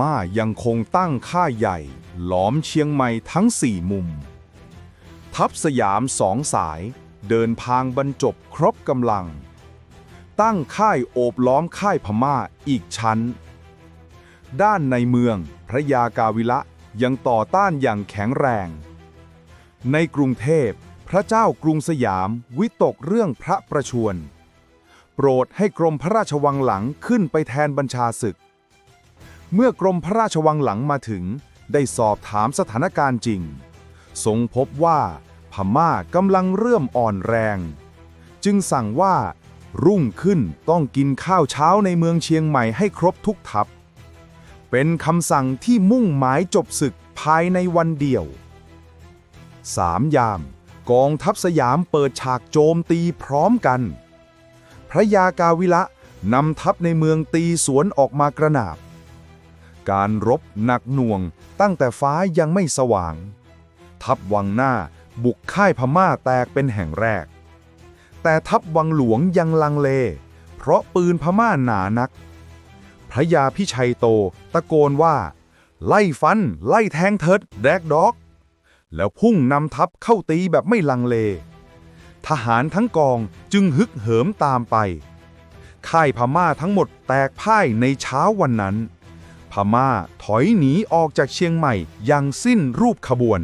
ม่ายังคงตั้งค่ายใหญ่หลอมเชียงใหม่ทั้งสี่มุม ทัพสยามสองสายเดินพางบรรจบครบกำลัง ตั้งค่ายโอบล้อมค่ายพม่าอีกชั้น ด้านในเมืองพระยากาวิละยังต่อต้านอย่างแข็งแรง ในกรุงเทพพระเจ้ากรุงสยามวิตกเรื่องพระประชวรโปรดให้กรมพระราชวังหลังขึ้นไปแทนบัญชาศึก เมื่อกรมพระราชวังหลังมาถึง ได้สอบถามสถานการณ์จริง ทรงพบว่าพม่ากำลังเริ่มอ่อนแรง จึงสั่งว่ารุ่งขึ้นต้องกินข้าวเช้าในเมืองเชียงใหม่ให้ครบทุกทัพ เป็นคำสั่งที่มุ่งหมายจบศึกภายในวันเดียวสามยาม กองทัพสยามเปิดฉากโจมตีพร้อมกัน พระยากาวิละนำทัพในเมืองตีสวนออกมากระหนาบ การรบหนักหน่วง ตั้งแต่ฟ้ายังไม่สว่าง ทัพวังหน้าบุกค่ายพม่าแตกเป็นแห่งแรก แต่ทัพวังหลวงยังลังเล เพราะปืนพม่าหนานัก พระยาพิชัยโตตะโกนว่า ไล่ฟัน ไล่แทงเถิดแดกด็อก แล้วพุ่งนำทัพเข้าตีแบบไม่ลังเล ทหารทั้งกองจึงฮึกเหิมตามไป ค่ายพม่าทั้งหมดแตกพ่ายในเช้าวันนั้น พม่าถอยหนีออกจากเชียงใหม่อย่างสิ้นรูปขบวน